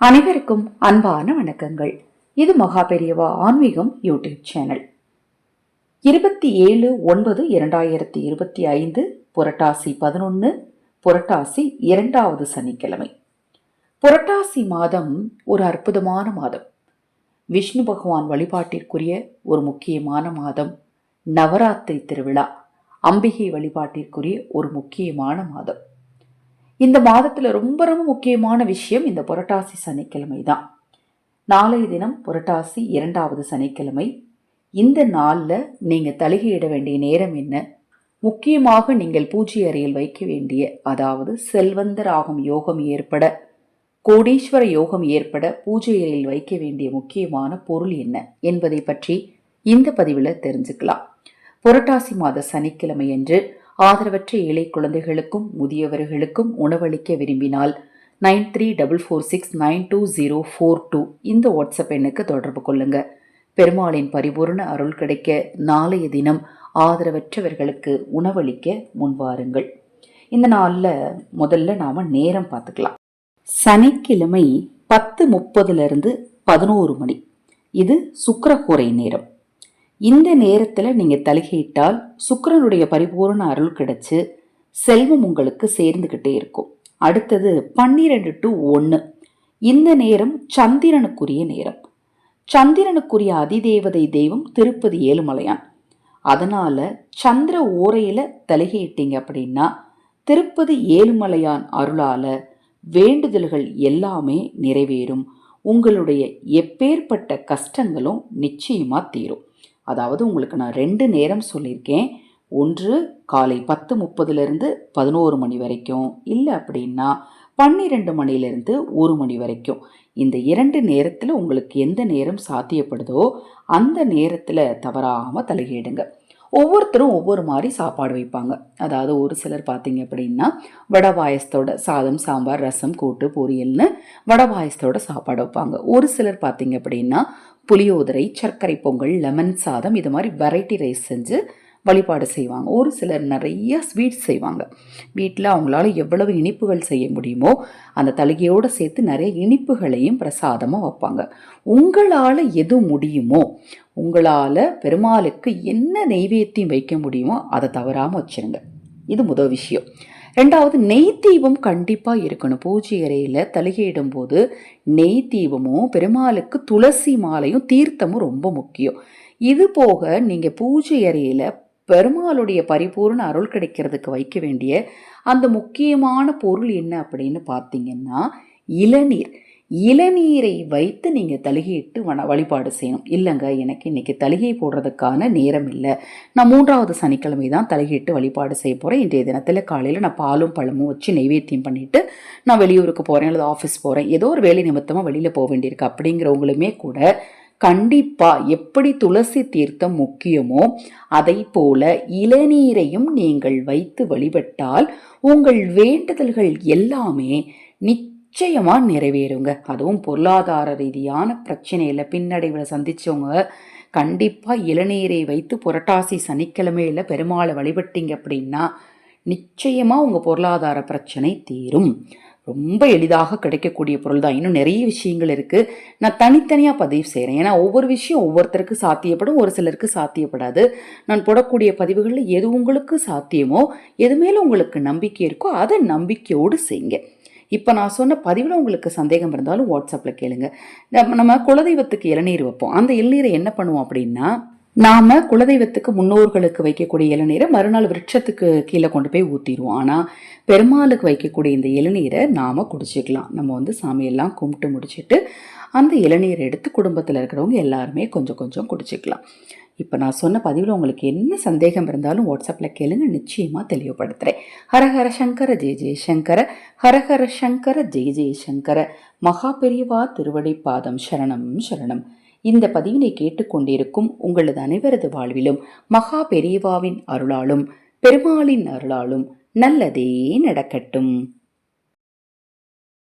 அனைவருக்கும் அன்பான வணக்கங்கள். இது மகா பெரியவா ஆன்மீகம் யூடியூப் சேனல். இருபத்தி ஏழு ஒன்பது இரண்டாயிரத்தி இருபத்தி ஐந்து புரட்டாசி பதினொன்று புரட்டாசி இரண்டாவது சனிக்கிழமை. புரட்டாசி மாதம் ஒரு அற்புதமான மாதம். விஷ்ணு பகவான் வழிபாட்டிற்குரிய ஒரு முக்கியமான மாதம். நவராத்திரி திருவிழா. அம்பிகை வழிபாட்டிற்குரிய ஒரு முக்கியமான மாதம். இந்த மாதத்தில் ரொம்ப ரொம்ப முக்கியமான விஷயம் இந்த புரட்டாசி சனிக்கிழமை தான். நாளைய தினம் புரட்டாசி இரண்டாவது சனிக்கிழமை. இந்த நாளில் நீங்கள் தலிகையிட வேண்டிய நேரம் என்ன? முக்கியமாக நீங்கள் பூஜை அறையில் வைக்க வேண்டிய அதாவது செல்வந்தராகும் யோகம் ஏற்பட கோடீஸ்வர யோகம் ஏற்பட பூஜை அறையில் வைக்க வேண்டிய முக்கியமான பொருள் என்ன என்பதை பற்றி இந்த பதிவில் தெரிஞ்சுக்கலாம். புரட்டாசி மாத சனிக்கிழமை என்று ஆதரவற்ற ஏழை குழந்தைகளுக்கும் முதியவர்களுக்கும் உணவளிக்க விரும்பினால் nine three double four six nine two zero four two இந்த வாட்ஸ்அப் எண்ணுக்கு தொடர்பு கொள்ளுங்க. பெருமாளின் பரிபூர்ண அருள் கிடைக்க நாளைய தினம் ஆதரவற்றவர்களுக்கு உணவளிக்க முன்வாருங்கள் இந்த நாளில் முதல்ல நாம் நேரம் பார்த்துக்கலாம். சனிக்கிழமை பத்து முப்பதுலேருந்து பதினோரு மணி. இது சுக்கரகோரை நேரம். இந்த நேரத்தில் நீங்கள் தலிகையிட்டால் சுக்கரனுடைய பரிபூர்ண அருள் கிடைச்சி செல்வம் உங்களுக்கு சேர்ந்துக்கிட்டே இருக்கும். அடுத்தது பன்னிரெண்டு டு ஒன்று இந்த நேரம் சந்திரனுக்குரிய நேரம். சந்திரனுக்குரிய அதிதேவதை தெய்வம் திருப்பதி ஏழுமலையான். அதனால் சந்திர ஓரையில் தலிகையிட்டீங்க அப்படின்னா திருப்பதி ஏழுமலையான் அருளால் வேண்டுதல்கள் எல்லாமே நிறைவேறும். உங்களுடைய எப்பேற்பட்ட கஷ்டங்களும் நிச்சயமாக தீரும். அதாவது உங்களுக்கு நான் ரெண்டு நேரம் சொல்லியிருக்கேன். ஒன்று காலை பத்து முப்பதுலேருந்து பதினோரு மணி வரைக்கும். இல்லை அப்படின்னா பன்னிரெண்டு மணிலேருந்து ஒரு மணி வரைக்கும். இந்த இரண்டு நேரத்தில் உங்களுக்கு எந்த நேரம் சாத்தியப்படுதோ அந்த நேரத்தில் தவறாமல் தலையிடுங்க. ஒவ்வொருத்தரும் ஒவ்வொரு மாதிரி சாப்பாடு வைப்பாங்க. அதாவது ஒரு சிலர் பார்த்தீங்க அப்படின்னா வடை பாயசத்தோட சாதம் சாம்பார் ரசம் கூட்டு பொரியல்னு வடை பாயசத்தோட சாப்பாடு வைப்பாங்க. ஒரு சிலர் பார்த்தீங்க அப்படின்னா புளியோதரை சர்க்கரை பொங்கல் லெமன் சாதம் இது மாதிரி வெரைட்டி ரைஸ் செஞ்சு வழிபாடு செய்வாங்க. ஒரு சிலர் நிறைய ஸ்வீட்ஸ் செய்வாங்க. வீட்டில் அவங்களால எவ்வளவு இனிப்புகள் செய்ய முடியுமோ அந்த தலுகையோடு சேர்த்து நிறைய இனிப்புகளையும் பிரசாதமாக வைப்பாங்க. உங்களால் எது முடியுமோ உங்களால் பெருமாளுக்கு என்ன நெய்வேத்தியம் வைக்க முடியுமோ அதை தவறாமல் வச்சுருங்க. இது முதல் விஷயம். ரெண்டாவது நெய் தீபம் கண்டிப்பாக இருக்கணும். பூஜை அறையில் தலிகையிடும் போது நெய் தீபமும் பெருமாளுக்கு துளசி மாலையும் தீர்த்தமும் ரொம்ப முக்கியம். இது போக நீங்கள் பூஜை அறையில் பெருமாளுடைய பரிபூர்ண அருள் கிடைக்கிறதுக்கு வைக்க வேண்டிய அந்த முக்கியமான பொருள் என்ன அப்படின்னு பார்த்தீங்கன்னா இளநீர். இளநீரை வைத்து நீங்கள் தலிகையிட்டு வன வழிபாடு செய்யணும். இல்லைங்க எனக்கு இன்றைக்கி தலிகை போடுறதுக்கான நேரம் இல்லை. நான் மூன்றாவது சனிக்கிழமை தான் தலிகையிட்டு வழிபாடு செய்ய போகிறேன் இன்றைய தினத்தில் காலையில் நான் பாலும் பழமும் வச்சு நைவேத்தியம் பண்ணிவிட்டு நான் வெளியூருக்கு போகிறேன் அல்லது ஆஃபீஸ் போகிறேன் ஏதோ ஒரு வேலை நிமித்தமாக வெளியில் போக வேண்டியிருக்கு. அப்படிங்கிறவங்களுமே கூட கண்டிப்பாக எப்படி துளசி தீர்த்தம் முக்கியமோ அதை போல இளநீரையும் நீங்கள் வைத்து வழிபட்டால் உங்கள் வேண்டுதல்கள் எல்லாமே நிச்சயமாக நிறைவேறுங்க. அதுவும் பொருளாதார ரீதியான பிரச்சனையில் பின்னடைவில் சந்தித்தவங்க கண்டிப்பாக இளநீரை வைத்து புரட்டாசி சனிக்கிழமையில் பெருமாளை வழிபட்டீங்க அப்படின்னா நிச்சயமாக உங்கள் பொருளாதார பிரச்சனை தீரும். ரொம்ப எளிதாக கிடைக்கக்கூடிய பொருள் தான். இன்னும் நிறைய விஷயங்கள் இருக்குது நான் தனித்தனியாக பதிவு செய்கிறேன் ஏன்னா ஒவ்வொரு விஷயம் ஒவ்வொருத்தருக்கு சாத்தியப்படும். ஒரு சிலருக்கு சாத்தியப்படாது. நான் போடக்கூடிய பதிவுகளில் எது உங்களுக்கு சாத்தியமோ எது மேலே உங்களுக்கு நம்பிக்கை இருக்கோ அதை நம்பிக்கையோடு செய்யுங்க. இப்போ நான் சொன்ன பதிவில் உங்களுக்கு சந்தேகம் இருந்தாலும் வாட்ஸ்அப்பில் கேளுங்க. நம்ம குலதெய்வத்துக்கு இளநீர் வைப்போம். அந்த இளநீரை என்ன பண்ணுவோம் அப்படின்னா நாம குலதெய்வத்துக்கு முன்னோர்களுக்கு வைக்கக்கூடிய இளநீரை மறுநாள் விருட்சத்துக்கு கீழே கொண்டு போய் ஊற்றிடுவோம் ஆனால் பெருமாளுக்கு வைக்கக்கூடிய இந்த இளநீரை நாம் குடிச்சிக்கலாம். நம்ம வந்து சாமியெல்லாம் கும்பிட்டு முடிச்சுட்டு அந்த இளநீரை எடுத்து குடும்பத்தில் இருக்கிறவங்க எல்லாருமே கொஞ்சம் கொஞ்சம் குடிச்சிக்கலாம். இப்போ நான் சொன்ன பதிவில் உங்களுக்கு என்ன சந்தேகம் இருந்தாலும் வாட்ஸ்அப்பில் கேளுங்க நிச்சயமாக தெளிவுபடுத்துகிறேன் ஹரஹர சங்கர ஜெய ஜெயசங்கர ஹரஹர சங்கர ஜெய ஜெயசங்கர மகா பெரியவா திருவடி பாதம் சரணம் சரணம். இந்த பதிவினை கேட்டுக்கொண்டிருக்கும் உங்களது அனைவரது வாழ்விலும் மகா பெரியவாவின் அருளாலும் பெருமாளின் அருளாலும் நல்லதே நடக்கட்டும்.